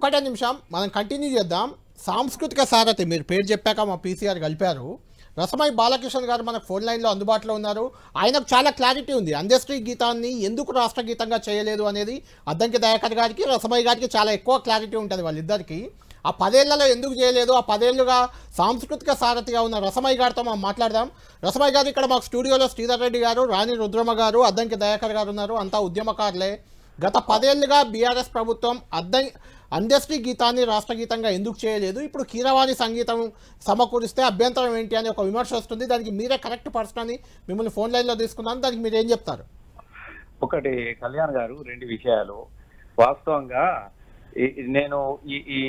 ఒకటే నిమిషం మనం కంటిన్యూ చేద్దాం. సాంస్కృతిక సారథి మీరు పేరు చెప్పాక మా పీసీఆర్ కలిపారు. రసమై బాలకృష్ణ గారు మనకు ఫోన్ లైన్లో అందుబాటులో ఉన్నారు. ఆయనకు చాలా క్లారిటీ ఉంది. అందశ్రీ గీతాన్ని ఎందుకు రాష్ట్ర గీతంగా చేయలేదు అనేది అద్దంకి దయాకర్ గారికి రసమై గారికి చాలా ఎక్కువ క్లారిటీ ఉంటుంది వాళ్ళిద్దరికి. ఆ పదేళ్ళలో ఎందుకు చేయలేదు? ఆ పదేళ్ళుగా సాంస్కృతిక సారథిగా ఉన్న రసమయ్య గారితో మనం మాట్లాడదాం. రసమయ్య గారు ఇక్కడ మాకు స్టూడియోలో శ్రీధర్ రెడ్డి గారు రాణి రుద్రమ గారు అద్దంకి దయాకర్ గారు ఉన్నారు. అంతా ఉద్యమకారులే. గత పదేళ్ళుగా బీఆర్ఎస్ ప్రభుత్వం అద్దం అంత్యశ్రీ గీతాన్ని రాష్ట్ర గీతంగా ఎందుకు చేయలేదు? ఇప్పుడు కీరవాణి సంగీతం సమకూరిస్తే అభ్యంతరం ఏంటి అని ఒక విమర్శ వస్తుంది. దానికి మీరే కరెక్ట్ పర్సన్ అని మిమ్మల్ని ఫోన్ లైన్లో తీసుకున్నాను. దానికి మీరు ఏం చెప్తారు? ఒకటి కళ్యాణ్ గారు రెండు విషయాలు. వాస్తవంగా నేను ఈ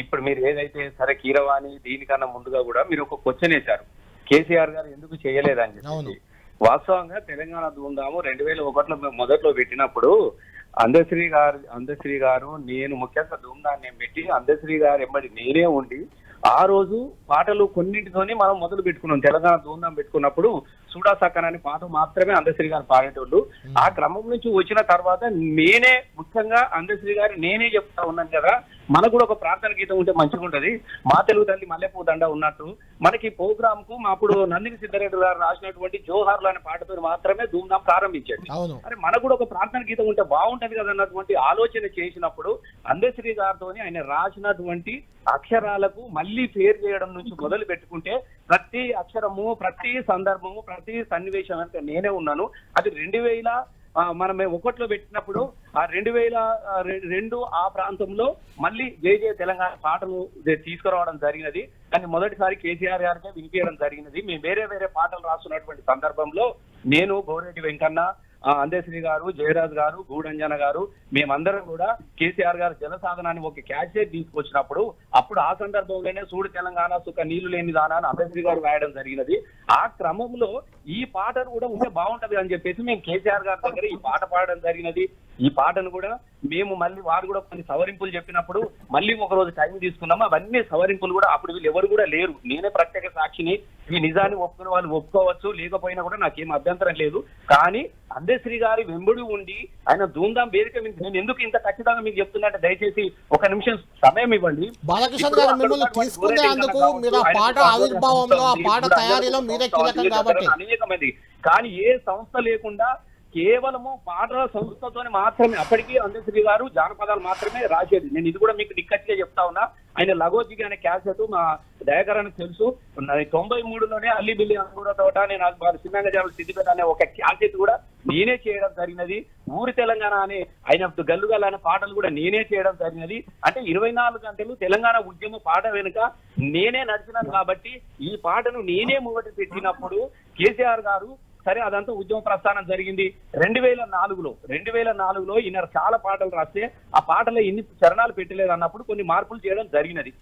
ఇప్పుడు మీరు ఏదైతే సరే కీరవాణి దీనికన్నా ముందుగా కూడా మీరు ఒక క్వశ్చన్ వేశారు. కేసీఆర్ గారు ఎందుకు చేయలేదని. చెప్పి వాస్తవంగా తెలంగాణ ధూమ్ధాము రెండు వేల ఒకటిలో మేము మొదట్లో పెట్టినప్పుడు అందశ్రీ గారు అందశ్రీ గారు నేను ముఖ్యంగా ధూమ్ధాన్ని నేను పెట్టి అందశ్రీ గారు ఎమ్మడి నేనే ఉండి ఆ రోజు పాటలు కొన్నింటితోని మనం మొదలు పెట్టుకున్నాం. తెలంగాణ ధూమ్ధాం పెట్టుకున్నప్పుడు సూడా సక్కన్ అనే పాట మాత్రమే అందశ్రీ గారు పాడేటోళ్ళు. ఆ క్రమం నుంచి వచ్చిన తర్వాత నేనే ముఖ్యంగా అందశ్రీ గారు నేనే చెప్తా ఉన్నాను కదా. మనకు కూడా ఒక ప్రార్థన గీతం ఉంటే మంచిగా ఉంటది. మా తెలుగు తల్లి మల్లెపూ దండ ఉన్నట్టు. మనకి ప్రోగ్రామ్కు మా అప్పుడు నందిని సిద్ధారెడ్డి గారు రాసినటువంటి జోహార్లు అనే పాటతో మాత్రమే ధూమ్ధాం ప్రారంభించండి. అరే మనకు కూడా ఒక ప్రార్థన గీతం ఉంటే బాగుంటది కదా అన్నటువంటి ఆలోచన చేసినప్పుడు అందశ్రీ గారితో ఆయన రాసినటువంటి అక్షరాలకు మళ్ళీ పేరు చేయడం నుంచి మొదలు పెట్టుకుంటే ప్రతి అక్షరము ప్రతి సందర్భము ప్రతి సన్నివేశం అంటే నేనే ఉన్నాను. అది రెండు వేల మనం ఒకట్లో పెట్టినప్పుడు ఆ రెండు వేల రెండు ఆ ప్రాంతంలో మళ్ళీ జై తెలంగాణ పాటలు తీసుకురావడం జరిగినది. కానీ మొదటిసారి కేసీఆర్ గారికే వినిపించడం జరిగినది. మేము వేరే వేరే పాటలు రాస్తున్నటువంటి సందర్భంలో నేను గౌరెడ్డి వెంకన్న అందేశ్రీ గారు జయరాజ్ గారు గూడంజన గారు మేమందరం కూడా కేసీఆర్ గారు జలసాధనాన్ని ఒక క్యాసెట్ తీసుకొచ్చినప్పుడు అప్పుడు ఆ సందర్భంలోనే సూడు తెలంగాణ సుఖ నీళ్ళు లేని దానా అని అంబేద్కర్ గారు రాయడం జరిగినది. ఆ క్రమంలో ఈ పాటను కూడా ఉంటే బాగుంటది అని చెప్పేసి మేము కేసీఆర్ గారి దగ్గర ఈ పాట పాడడం జరిగినది. ఈ పాటను కూడా మేము మళ్ళీ వారు కూడా కొన్ని సవరింపులు చెప్పినప్పుడు మళ్ళీ ఒక రోజు టైం తీసుకున్నాము. అవన్నీ సవరింపులు కూడా అప్పుడు వీళ్ళు ఎవరు కూడా లేరు. నేనే ప్రత్యేక సాక్షిని. ఈ నిజాన్ని ఒప్పుకున్న వాళ్ళు ఒప్పుకోవచ్చు లేకపోయినా కూడా నాకేం అభ్యంతరం లేదు. కానీ అందేశ్రీ గారి వెంబడి ఉండి ఆయన ధూమ్ధాం వేదిక నేను ఎందుకు ఇంత ఖచ్చితంగా మీకు చెప్తున్నట్టే దయచేసి ఒక నిమిషం సమయం ఇవ్వండి. బాలకృష్ణ ఇప్పుడు గారు అక్కడ మిమ్మల్ని ఉన్నటువంటి తీసుకునే గోరెడ్డి అందుకు కావచ్చు, మీరు ఆ ఆయన పాట కూడా ఆవిర్భావంలో ఆ సంస్థ పాట ఉంది, తయారీలో ఇప్పుడు మీరే సంస్థ కీలకం ఉంది, కాబట్టి. అనేక మంది కానీ ఏ సంస్థ లేకుండా కేవలము పాటల సంస్థతోనే మాత్రమే అప్పటికీ అందశ్రీ గారు జానపదాలు మాత్రమే రాసేది. నేను ఇది కూడా మీకు నిక్కచ్చిగా చెప్తా ఉన్నా. ఆయన లగోజిగి అనే క్యాసెట్ మా దయాకరానికి తెలుసు. నా- తొంభై మూడులోనే అల్లి బిల్లి అంగూర తోట నేను అది వారి జాబు సిద్దిపేట అనే ఒక క్యాసెట్ కూడా నేనే చేయడం జరిగినది. ఊరి తెలంగాణ అనే ఆయన గల్లుగల్ అనే పాటలు కూడా నేనే చేయడం జరిగినది. అంటే ఇరవై నాలుగు గంటలు తెలంగాణ ఉద్యమ పాట వెనుక నేనే నడిచినాను కాబట్టి ఈ పాటను నేనే ముంగటి పెట్టినప్పుడు కేసీఆర్ గారు సరే అదంతా ఉద్యమ ప్రస్థానం జరిగింది. రెండు వేల నాలుగులో రెండు వేల నాలుగులో ఈయన చాలా పాటలు రాస్తే ఆ పాటలో ఇన్ని చరణాలు పెట్టలేదు అన్నప్పుడు కొన్ని మార్పులు చేయడం జరిగినది.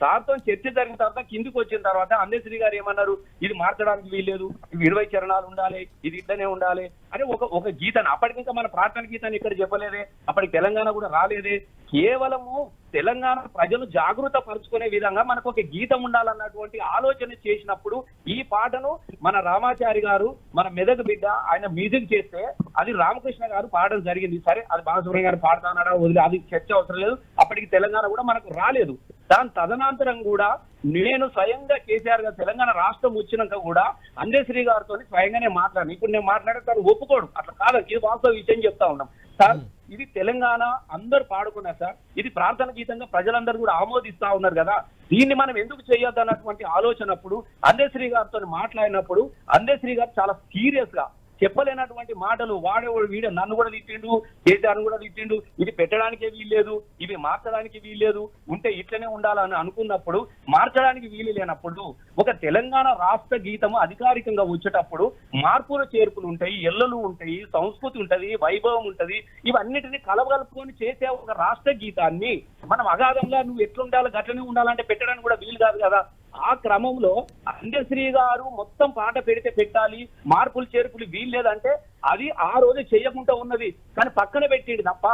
సార్తో చర్చ జరిగిన తర్వాత కిందికి వచ్చిన తర్వాత అందేశ్రీ గారు ఏమన్నారు? ఇది మార్చడానికి వీల్లేదు. ఇరవై చరణాలు ఉండాలి. ఇది ఇట్లనే ఉండాలి. అని ఒక ఒక గీతను. అప్పటికింకా మన ప్రార్థన గీతాన్ని ఇక్కడ చెప్పలేదే. అప్పటికి తెలంగాణ కూడా రాలేదే. కేవలము తెలంగాణ ప్రజలు జాగృత పరుచుకునే విధంగా మనకు ఒక గీతం ఉండాలన్నటువంటి ఆలోచన చేసినప్పుడు ఈ పాటను మన రామాచారి గారు మన మెదక్ బిడ్డ ఆయన మ్యూజిక్ చేస్తే అది రామకృష్ణ గారు పాడడం జరిగింది. సరే అది బాలసుబ్రహ్మణ్యం గారు పాడుతున్నారా? వదిలే అది చర్చ అవసరం లేదు. అప్పటికి తెలంగాణ కూడా మనకు రాలేదు. దాని తదనంతరం కూడా నేను స్వయంగా కేసీఆర్ గారు తెలంగాణ రాష్ట్రం వచ్చినాక కూడా అందేశ్రీ గారితో స్వయంగానే మాట్లాడాను. ఇప్పుడు నేను మాట్లాడే తను ఒప్పుకోడు. అట్లా కాదు. ఇది వాస్తవ విషయం చెప్తా ఉన్నాం. సార్ ఇది తెలంగాణ అందరు పాడుకున్నారు సార్ ఇది ప్రార్థన గీతంగా ప్రజలందరూ కూడా ఆమోదిస్తా ఉన్నారు కదా. దీన్ని మనం ఎందుకు చేయొద్దు అన్నటువంటి ఆలోచన అప్పుడు అందేశ్రీ గారితో మాట్లాడినప్పుడు అందేశ్రీ గారు చాలా సీరియస్గా చెప్పలేనటువంటి మాటలు వాడేవాడు వీడు నన్ను కూడా తిట్టిండు కేసీఆర్ కూడా తిట్టిండు. ఇది పెట్టడానికే వీల్లేదు ఇవి మార్చడానికి వీల్లేదు. ఉంటే ఇట్లనే ఉండాలని అనుకున్నప్పుడు మార్చడానికి వీలు లేనప్పుడు ఒక తెలంగాణ రాష్ట్ర గీతము అధికారికంగా వచ్చేటప్పుడు మార్పుల చేర్పులు ఉంటాయి ఎల్లలు ఉంటాయి సంస్కృతి ఉంటది వైభవం ఉంటది. ఇవన్నిటిని కలగలుపుకొని చేసే ఒక రాష్ట్ర గీతాన్ని మనం అగాధంగా నువ్వు ఎట్లుండాలి గట్లనే ఉండాలంటే పెట్టడానికి కూడా వీలు కాదు కదా. ఆ క్రమంలో అంజశ్రీ గారు మొత్తం పాట పెడితే పెట్టాలి మార్పులు చేర్పులు వీల్లేదంటే అది ఆ రోజు చేయకుండా ఉన్నది. కానీ పక్కన పెట్టిండు తప్ప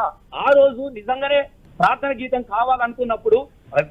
ఆ రోజు నిజంగానే ప్రార్థన గీతం కావాలనుకున్నప్పుడు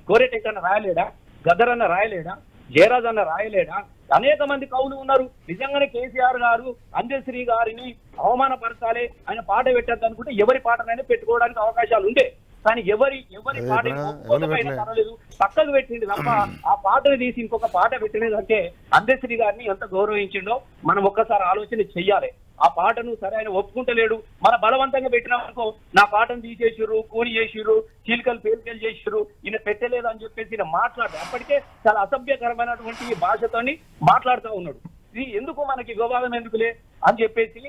కోరేటెక్కన్న రాయలేడా? గదరన్న రాయలేడా? జయరాజ్ అన్న రాయలేడా? అనేక మంది కవులు ఉన్నారు. నిజంగానే కేసీఆర్ గారు అంజశ్రీ గారిని అవమానపరచాలి ఆయన పాట పెట్టద్దు అనుకుంటే ఎవరి పాటనైనా పెట్టుకోవడానికి అవకాశాలు ఉండే కానీ ఎవరి ఎవరి ఎవరు పర్వాలేదు. పక్కకు పెట్టింది తప్ప ఆ పాటను తీసి ఇంకొక పాట పెట్టినదంటే అందశ్రీ గారిని ఎంత గౌరవించిండో మనం ఒక్కసారి ఆలోచన చెయ్యాలి. ఆ పాటను సరే ఆయన ఒప్పుకుంటలేడు. మన బలవంతంగా పెట్టినామనుకో నా పాటను తీసేసిర్రు కూని చేసిర్రు చీలికలు పేలికలు చేసిర్రు ఈయన పెట్టలేదు అని చెప్పేసి ఈయన మాట్లాడు అప్పటికే చాలా అసభ్యకరమైనటువంటి భాషతోని మాట్లాడుతూ ఉన్నాడు. ఇది ఎందుకు మనకి వివాదం ఎందుకులే అని చెప్పేసి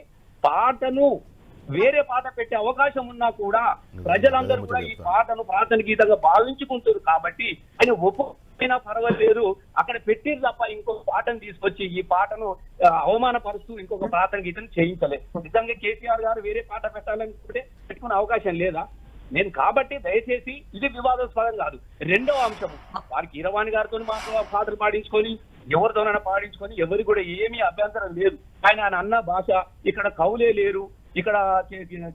పాటను వేరే పాట పెట్టే అవకాశం ఉన్నా కూడా ప్రజలందరూ కూడా ఈ పాటను ప్రార్థన గీతంగా భావించుకుంటారు కాబట్టి ఆయన ఒప్పుకైనా పర్వాలేదు. అక్కడ పెట్టిరు తప్ప ఇంకొక పాటను తీసుకొచ్చి ఈ పాటను అవమానపరుస్తూ ఇంకొక ప్రార్థన గీతం చేయించలేదు. నిజంగా కేసీఆర్ గారు వేరే పాట పెట్టాలనుకుంటే పెట్టుకునే అవకాశం లేదా? నేను కాబట్టి దయచేసి ఇది వివాదాస్పదం కాదు. రెండవ అంశం వారికి ఇరవాణి గారితో మాత్రం పాటలు పాడించుకొని ఎవరితోనైనా పాడించుకొని ఎవరికి కూడా ఏమీ అభ్యంతరం లేదు. ఆయన ఆయన అన్న భాష ఇక్కడ కవులే లేరు. ఇక్కడ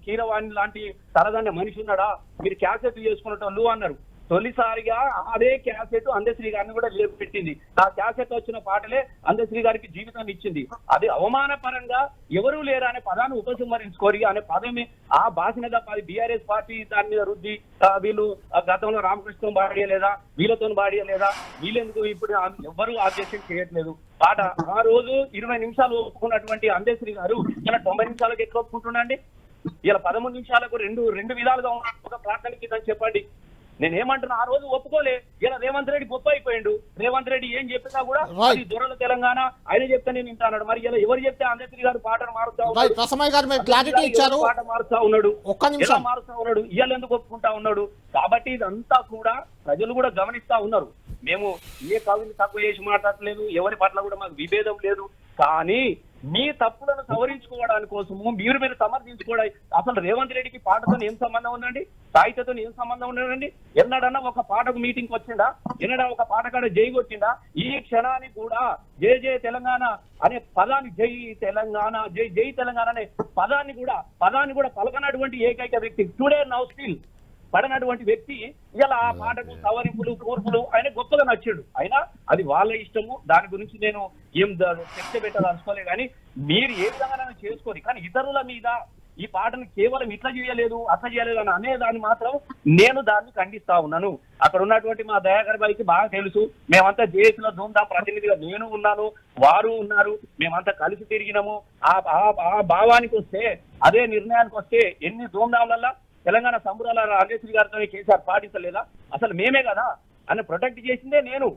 కీరవాణి లాంటి తలదండ మనిషి ఉన్నాడా? మీరు క్యాసెట్ చేసుకున్నట్టు అన్నారు. తొలిసారిగా అదే క్యాసెట్ అందశ్రీ గారిని కూడా లేపు పెట్టింది. ఆ క్యాసెట్ వచ్చిన పాటలే అందశ్రీ గారికి జీవితాన్ని ఇచ్చింది. అది అవమానపరంగా ఎవరూ లేరు అనే పదాన్ని ఉపసంహరించుకోరి అనే పదమే ఆ భాషనే తప్ప అది బీఆర్ఎస్ పార్టీ దాని మీద రుద్ది వీళ్ళు గతంలో రామకృష్ణ బాడియలేదా వీళ్ళతో బాడియలేదా వీళ్ళెందుకు ఇప్పుడు ఎవరు ఆబ్జెక్షన్ చేయట్లేదు. పాట ఆ రోజు ఇరవై నిమిషాలు ఒప్పుకున్నటువంటి అందశ్రీ గారు ఇలా తొంభై నిమిషాలకు ఎక్కువ ఒప్పుకుంటున్నాండి ఇలా పదమూడు నిమిషాలకు రెండు రెండు విధాలుగా ఒక ప్రార్థనకి ఇదని చెప్పండి. నేను ఏమంటున్నా ఆ రోజు ఒప్పుకోలే. ఇలా రేవంత్ రెడ్డి గొప్ప అయిపోయిండు. రేవంత్ రెడ్డి ఏం చెప్పినా కూడా. అది దొరల తెలంగాణ ఆయన చెప్తే నేను వింటాడు మరి ఇలా ఎవరు చెప్తే అందశ్రీ గారు పాటను మారుతా ఉన్నాడు? రైట్ రసమయ్య గారు మీరు క్లారిటీ ఇచ్చారు? పాట మారుతా ఉన్నాడు? నిమిషం. మారుతా ఉన్నాడు? ఇవాళ ఎందుకు ఒప్పుకుంటా ఉన్నాడు? కాబట్టి ఇదంతా కూడా ప్రజలు కూడా గమనిస్తా ఉన్నారు. మేము ఏ కవిని తక్కువ చేసి మాట్లాడలేదు ఎవరి పట్ల కూడా మాకు విభేదం లేదు. కానీ మీ తప్పులను సవరించుకోవడానికి కోసము మీరు మీరు సమర్థించుకోవడం అసలు రేవంత్ రెడ్డికి పాటతో ఏం సంబంధం ఉందండి? సాహిత్యతో ఏం సంబంధం ఉన్నదండి ఎన్నడన్నా ఒక పాటకు మీటింగ్ వచ్చిందా? ఎన్నడా ఒక పాట కాడ జై కొట్టిందా? ఈ క్షణానికి కూడా జై జై తెలంగాణ అనే పదాన్ని జై తెలంగాణ జై జై తెలంగాణ అనే పదాన్ని కూడా పదాన్ని కూడా పలకనటువంటి ఏకైక వ్యక్తి టుడే నౌ స్టిల్ పడనటువంటి వ్యక్తి ఇలా ఆ పాటకు సవరింపులు కూర్పులు ఆయన గొప్పగా నచ్చాడు. అయినా అది వాళ్ళ ఇష్టము దాని గురించి నేను ఏం చర్చ పెట్టదలుచుకోలే కానీ మీరు ఏ విధంగా చేసుకోరు కానీ ఇతరుల మీద ఈ పాటను కేవలం ఇట్లా చేయలేదు అట్లా చేయలేదు అని అనే దాన్ని మాత్రం నేను దాన్ని ఖండిస్తా ఉన్నాను. అక్కడ ఉన్నటువంటి మా దయాకర్ బాయికి బాగా తెలుసు. మేమంతా జేఏసీలో ధూమ్ధాం ప్రతినిధిగా నేను ఉన్నాను వారు ఉన్నారు. మేమంతా కలిసి తిరిగినాము. ఆ భావానికి వస్తే అదే నిర్ణయానికి వస్తే ఎన్ని ధూమ్ధాంలల్లా తెలంగాణ సంబరాల రాజేశ్వరి గారితో కేసీఆర్ పాటించలేదా? అసలు మేమే కదా? అని ప్రొటెక్ట్ చేసిందే నేను.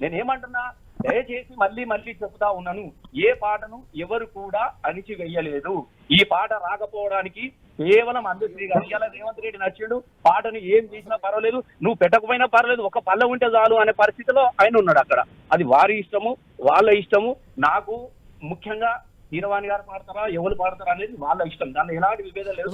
నేను ఏమంటున్నా దయచేసి మళ్ళీ మళ్ళీ చెప్తా ఉన్నాను. ఏ పాటను ఎవరు కూడా అణిచివేయలేదు. ఈ పాట రాకపోవడానికి కేవలం అందశ్రీ గారు. ఇలా రేవంత్ రెడ్డి నచ్చాడు పాటను ఏం చేసినా పర్వాలేదు. నువ్వు పెట్టకపోయినా పర్వాలేదు. ఒక పల్ల ఉంటే చాలు అనే పరిస్థితిలో ఆయన ఉన్నాడు అక్కడ. అది వారి ఇష్టము వాళ్ళ ఇష్టము. నాకు ముఖ్యంగా హీరవాణి గారు పాడతారా? ఎవరు పాడతారా అనేది వాళ్ళ ఇష్టం. దానిలో ఎలాంటి విభేదం లేదు.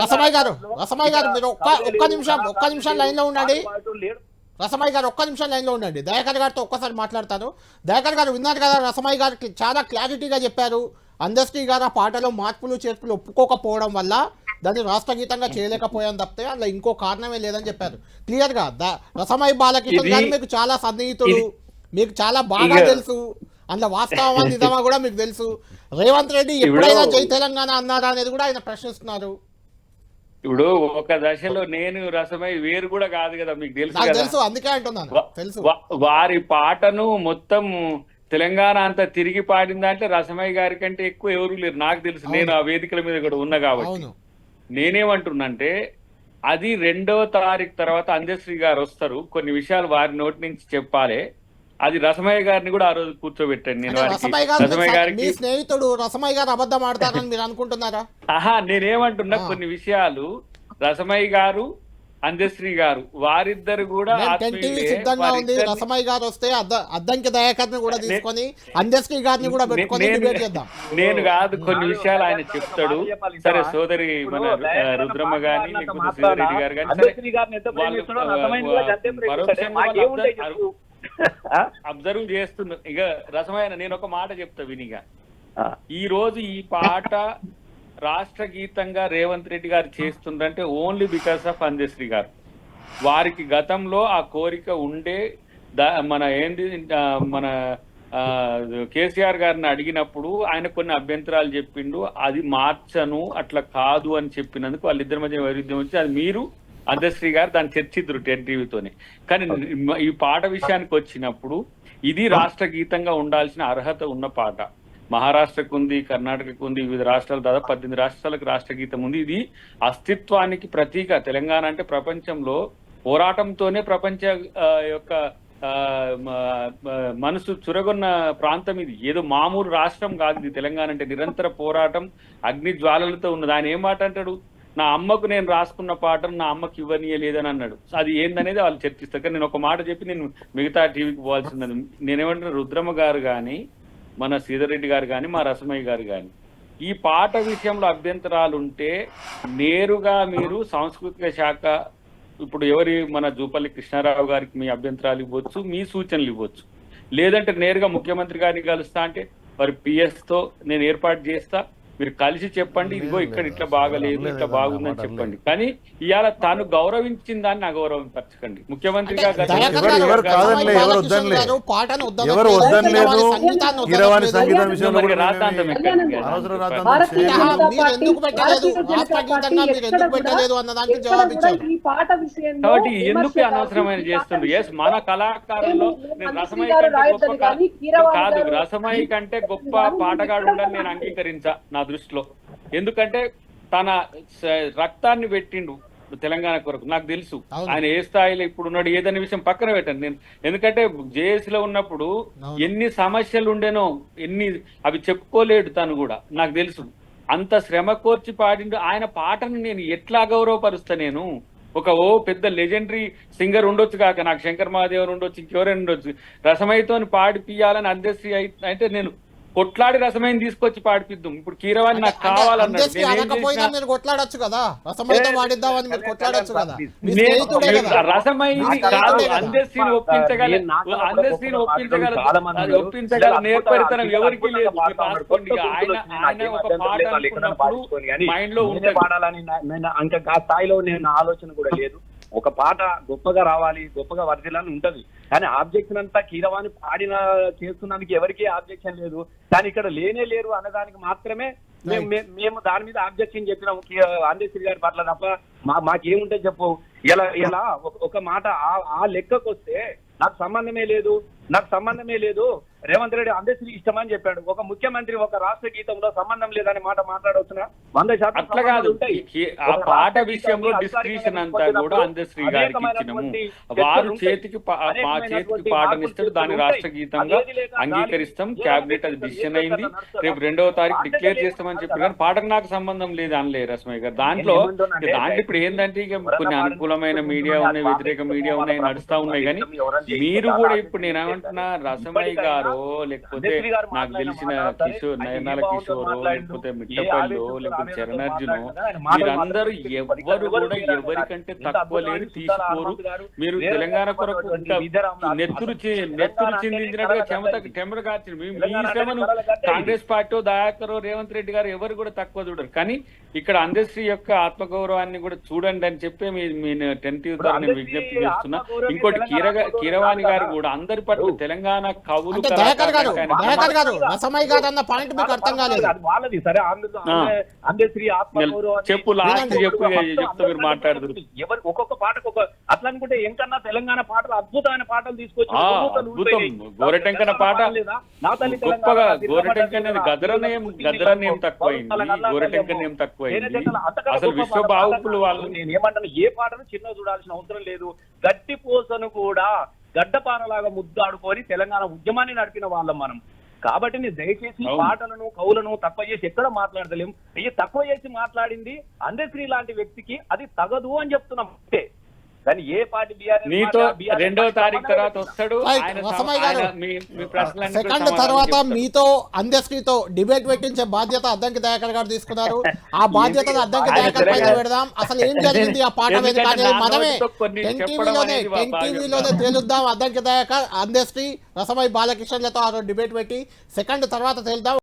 రసమయ్య గారు రసమయ్య గారు మీరు ఒక్క ఒక్క నిమిషం ఒక్క నిమిషం లైన్లో ఉండండి. పాటలు లేడు రసమయ్య గారు ఒక్క నిమిషం లైన్లో ఉండండి. దయాకర్ గారితో ఒక్కసారి మాట్లాడతాను. దయాకర్ గారు విన్నారు కదా రసమయ్య గారికి చాలా క్లారిటీగా చెప్పారు. అందశ్రీ గారు ఆ పాటలో మార్పులు చేర్పులు ఒప్పుకోకపోవడం వల్ల దాన్ని రాష్ట్ర గీతంగా చేయలేకపోయాం తప్పితే అలా ఇంకో కారణమే లేదని చెప్పారు. క్లియర్గా ద రసమయ్య బాలకిషోర్ ఇది- గారు మీకు చాలా సన్నిహితుడు మీకు చాలా బాగా తెలుసు. అందులో వాస్తవమా నిజమా కూడా మీకు తెలుసు. రేవంత్ రెడ్డి ఎప్పుడైనా జై తెలంగాణ అన్నారా అనేది కూడా ఆయన ప్రశ్నిస్తున్నారు. ఇప్పుడు ఒక దశలో నేను రసమై వేరు కూడా కాదు కదా మీకు తెలుసు తెలుసు అందుకే అంటున్నాను. తెలుసు. వారి పాటను మొత్తం తెలంగాణ అంతా తిరిగి పాడిందంటే రసమయ్య గారి కంటే ఎక్కువ ఎవరు లేరు. నాకు తెలుసు నేను ఆ వేదికల మీద కూడా ఉన్నా కాబట్టి. నేనేమంటున్నంటే అది రెండవ తారీఖు తర్వాత అందశ్రీ గారు వస్తారు. కొన్ని విషయాలు వారి నోటి నుంచి చెప్పాలి. అది రసమయ్య గారిని కూడా ఆ రోజు కూర్చోబెట్టండి నేను రసమయ్య గారికి స్నేహితుడు రసమయ్య గారు అబద్ధం ఆడతారని మీరు అనుకుంటున్నారా? ఆహా నేనేమంటున్నా. కొన్ని విషయాలు. రసమయ్య గారు అందశ్రీ గారు వారిద్దరు కూడా. సిద్ధంగా ఉంది. రసమయ్య గారు వస్తే అద్ద- అద్దంకి దయాకర్ని కూడా తీసుకొని అందశ్రీ గారిని కూడా పెట్టుకొని నేను- డిబేట్ చేద్దాం. నేను కాదు కొన్ని విషయాలు ఆయన చెప్తాడు. సరే. సోదరి మన రుద్రమ్మ గాని లేకపోతే గారు కానీ అబ్జర్వ్ చేస్తున్నా. ఇక రసమైన నేను ఒక మాట చెప్తా వినిగా. ఈ రోజు ఈ పాట రాష్ట్ర గీతంగా రేవంత్ రెడ్డి గారు చేస్తుందంటే ఓన్లీ బికాస్ ఆఫ్ అందశ్రీ గారు. వారికి గతంలో ఆ కోరిక ఉండే దా- మన ఏంది మన కేసీఆర్ గారిని అడిగినప్పుడు ఆయన కొన్ని అభ్యంతరాలు చెప్పిండు. అది మార్చను అట్లా కాదు అని చెప్పినందుకు వాళ్ళిద్దరి మధ్య వైరుధ్యం వచ్చి అది మీరు అందశ్రీ గారు దాన్ని చర్చిద్దరు టెన్ టీవీతోనే కానీ ఈ పాట విషయానికి వచ్చినప్పుడు ఇది రాష్ట్ర గీతంగా ఉండాల్సిన అర్హత ఉన్న పాట. మహారాష్ట్రకు ఉంది కర్ణాటకకు ఉంది వివిధ రాష్ట్రాలు దాదాపు పద్దెనిమిది రాష్ట్రాలకు రాష్ట్ర గీతం ఉంది. ఇది అస్తిత్వానికి ప్రతీక. తెలంగాణ అంటే ప్రపంచంలో పోరాటంతోనే ప్రపంచ యొక్క మనసు చురగొన్న ప్రాంతం ఇది. ఏదో మామూలు రాష్ట్రం కాదు ఇది. తెలంగాణ అంటే నిరంతర పోరాటం అగ్ని జ్వాలలతో ఉన్నది ఆయన ఏం మాట అంటాడు? నా అమ్మకు నేను రాసుకున్న పాటను నా అమ్మకి ఇవ్వనీయలేదని అన్నాడు. అది ఏందనేది వాళ్ళు చర్చిస్తారు. కానీ నేను ఒక మాట చెప్పి నేను మిగతా టీవీకి పోవాల్సిందని. నేనేమంటున్నా రుద్రమ్మ గారు కానీ మన శ్రీధర్ గారు కానీ మా రసమయ్య గారు కానీ ఈ పాట విషయంలో అభ్యంతరాలు ఉంటే నేరుగా మీరు సాంస్కృతిక శాఖ ఇప్పుడు ఎవరి మన జూపల్లి కృష్ణారావు గారికి మీ అభ్యంతరాలు ఇవ్వచ్చు మీ సూచనలు ఇవ్వచ్చు. లేదంటే నేరుగా ముఖ్యమంత్రి గారిని కలుస్తా అంటే మరి పిఎస్తో నేను ఏర్పాటు చేస్తా మీరు కలిసి చెప్పండి ఇదిగో ఇక్కడ ఇట్లా బాగలేదు ఇట్లా బాగుందని చెప్పండి. కానీ ఇవాళ తాను గౌరవించిన దాన్ని అగౌరవపరచకండి ముఖ్యమంత్రిగా కాబట్టి ఎందుకు అనవసరమైన చేస్తుండ్రు? పాట ఎస్ మన కళాకారుల్లో నేను మంత్రి రసమై గారు కంటే గొప్ప కాదు గారు- రసమై కంటే గొప్ప పాటగాడు ఉండని నేను అంగీకరించా. నా దృష్టిలో. ఎందుకంటే తన రక్తాన్ని పెట్టిండు తెలంగాణ కొరకు. నాకు తెలుసు. ఆయన ఏ స్థాయిలో ఇప్పుడు ఉన్నాడు ఏదనే విషయం పక్కన పెట్టండి. నేను ఎందుకంటే లో ఉన్నప్పుడు. ఎన్ని సమస్యలు ఉండేనో ఎన్ని అవి చెప్పుకోలేడు తను కూడా. నాకు తెలుసు. అంత శ్రమ కోర్చి పాడిండు. ఆయన పాటను నేను ఎట్లా గౌరవపరుస్తా నేను? ఒక ఓ పెద్ద లెజెండరీ సింగర్ ఉండొచ్చు కాక నాకు శంకర్ మహాదేవన్ ఉండొచ్చు ఇంకెవరైనా ఉండొచ్చు. రసమైతో పాడిపియాలని అందశ్రీ అయి- అంటే నేను కొట్లాడి రసమైన తీసుకొచ్చి పాడిపిద్దాం. ఇప్పుడు కీరవాణి నాకు కావాలన్నాడు. కొట్లాడొచ్చు కదా? రసమైతో వాడిద్దామని మీరు కొట్లాడొచ్చు కదా? రసమైంది కాదు. అందశ్రీని ఒప్పించగల అందశ్రీని ఒప్పించగల చాలా మంది అది ఉన్నారు. ఒప్పించగల నేర్పరితనం ఎవరికి లేదు. మైండ్లో నేనే ఉంటుంది పాడాలని ఇంకా ఆ స్థాయిలో నేను ఆలోచన కూడా లేదు. ఒక పాట గొప్పగా రావాలి గొప్పగా వర్దిలని ఉంటది. కానీ ఆబ్జెక్షన్ అంతా కీరవాణి పాడిన చేస్తున్నందుకు ఎవరికీ ఆబ్జెక్షన్ లేదు. కానీ ఇక్కడ లేనే లేరు అన్నదానికి మాత్రమే మేము మేము దాని మీద ఆబ్జెక్షన్ చెప్పినాము. ఆంధ్రశ్రీ గారి పట్ల తప్ప మా మాకేముంటే చెప్పు. ఇలా ఇలా ఒక- మాట ఆ లెక్కకు వస్తే నాకు సంబంధమే లేదు నాకు సంబంధమే లేదు రేవంత్ రెడ్డి అందశ్రీ ఇష్టం అని చెప్పాడు. ఒక ముఖ్యమంత్రి ఒక రాష్ట్ర గీతంలో సంబంధం లేదనే మాట మాట్లాడవచ్చునా? వంద శాతం అట్లా కాదు. ఆ పాట విషయంలో గీతాన్ని డిస్క్రిప్షన్ అంతా కూడా అందశ్రీ గారికి ఇచ్చినము. వారు చేతికి మా చేతికి పాటనిస్తాడు. మార్పులు రాష్ట్ర గీతంగా అంగీకరిస్తాం. దానికి క్యాబినెట్ అది డిసిషన్ అయింది? రేపు రెండవ తారీఖు డిక్లేర్ చేస్తామని చెప్పి. కానీ పాటకు నాకు సంబంధం లేదు అనలే రస్మయ్య గారు. దాంట్లో దాంట్లో ఇప్పుడు ఏంటంటే ఇక కొన్ని అనుకూలమైన మీడియా ఉన్నాయి, వ్యతిరేక మీడియా ఉన్నాయి నడుస్తా ఉన్నాయి కానీ మీరు కూడా ఇప్పుడు నేను చేశారు. ఏమంటున్నా రసమయ్య ఇప్పటికైనా గారో లేకపోతే నాకు తెలిసిన కిషోర్ నయనాల కిషోర్ లేకపోతే మిట్టపల్లి లేకపోతే చరణార్జును మీరందరూ ఎవరు కూడా ఎవరికంటే తక్కువ సుందర తీసుకోరు. మీరు తెలంగాణ కొరకు నెత్తురు నెత్తురు చిందించినట్టుగా గడ్డ. టెంబర్ కాచిన మీ శ్రమను. కాంగ్రెస్ పార్టీ దయాకర్ రేవంత్ రెడ్డి గారు ఎవరు కూడా తక్కువ చూడరు. కానీ ఇక్కడ అందశ్రీ యొక్క ఆత్మగౌరవాన్ని కూడా చూడండి అని చెప్పి మీ మీ టెన్ టీవీ ద్వారా నేను విజ్ఞప్తి చేస్తున్నా. ఇంకోటి కీరగా కీరవాణి గారు. కూడా అందరి పట్ల తెలంగాణ కవులు చెప్పు లాస్ట్. చెప్పు చెప్తా మీరు మాట్లాడుతున్నారు ఎవరు ఒక్కొక్క పాటకు ఒక అట్లా అనుకుంటే ఎంకన్నా తెలంగాణ పాటలు అద్భుతమైన పాటలు తీసుకొచ్చి అద్భుతం. గోరెటెంకన పాట గొప్పగా తిరుమల గోరటెంకన తిరుమల, గదరనేం గదరనేం తక్కువైంది. గోరటెంకనేం కళ్యాణం. తక్కువైంది. అసలు గొప్ప విశ్వ పాట బాహుకులు పాట వాళ్ళు నేను ఏమంటాను ఏ పాటను చిన్న చూడాల్సిన అవసరం లేదు. గట్టి పోసను కూడా గడ్డపారలాగా ముద్దాడుకొని తెలంగాణ ఉద్యమాన్ని నడిపిన వాళ్ళం మనం. కాబట్టి నేను దయచేసి. పాటలను కవులను తక్కువ చేసి ఎక్కడ మాట్లాడతలేం? అయ్యి తక్కువ చేసి మాట్లాడింది అందశ్రీ లాంటి వ్యక్తికి అది తగదు అని చెప్తున్నాం. అంతే. కానీ ఏ పార్టీ BRS రెండో తారీఖు తర్వాత. వస్తాడు. సెకండ్ తర్వాత. మీతో అందశ్రీతో డిబేట్ పెట్టించే బాధ్యత అద్దంకి దయాకర్ గారు తీసుకున్నారు. ఆ బాధ్యతను అద్దంకి దయాకర్ పైన పెడదాం. అసలు ఏం జరిగింది ఆ పాట ఎందుకంటే వేదిక అనేది నా మనమే నోటితో కొన్ని టెన్ చెప్పడం టీవీలోనే అనేది టెన్ బాగా టీవీలోనే తేలుద్దాం అద్దంకి దయాకర్ అందశ్రీ రసమై బాలకిషన్లతో ఆ రోజు డిబేట్ పెట్టి సెకండ్ తర్వాత తేలుద్దాం.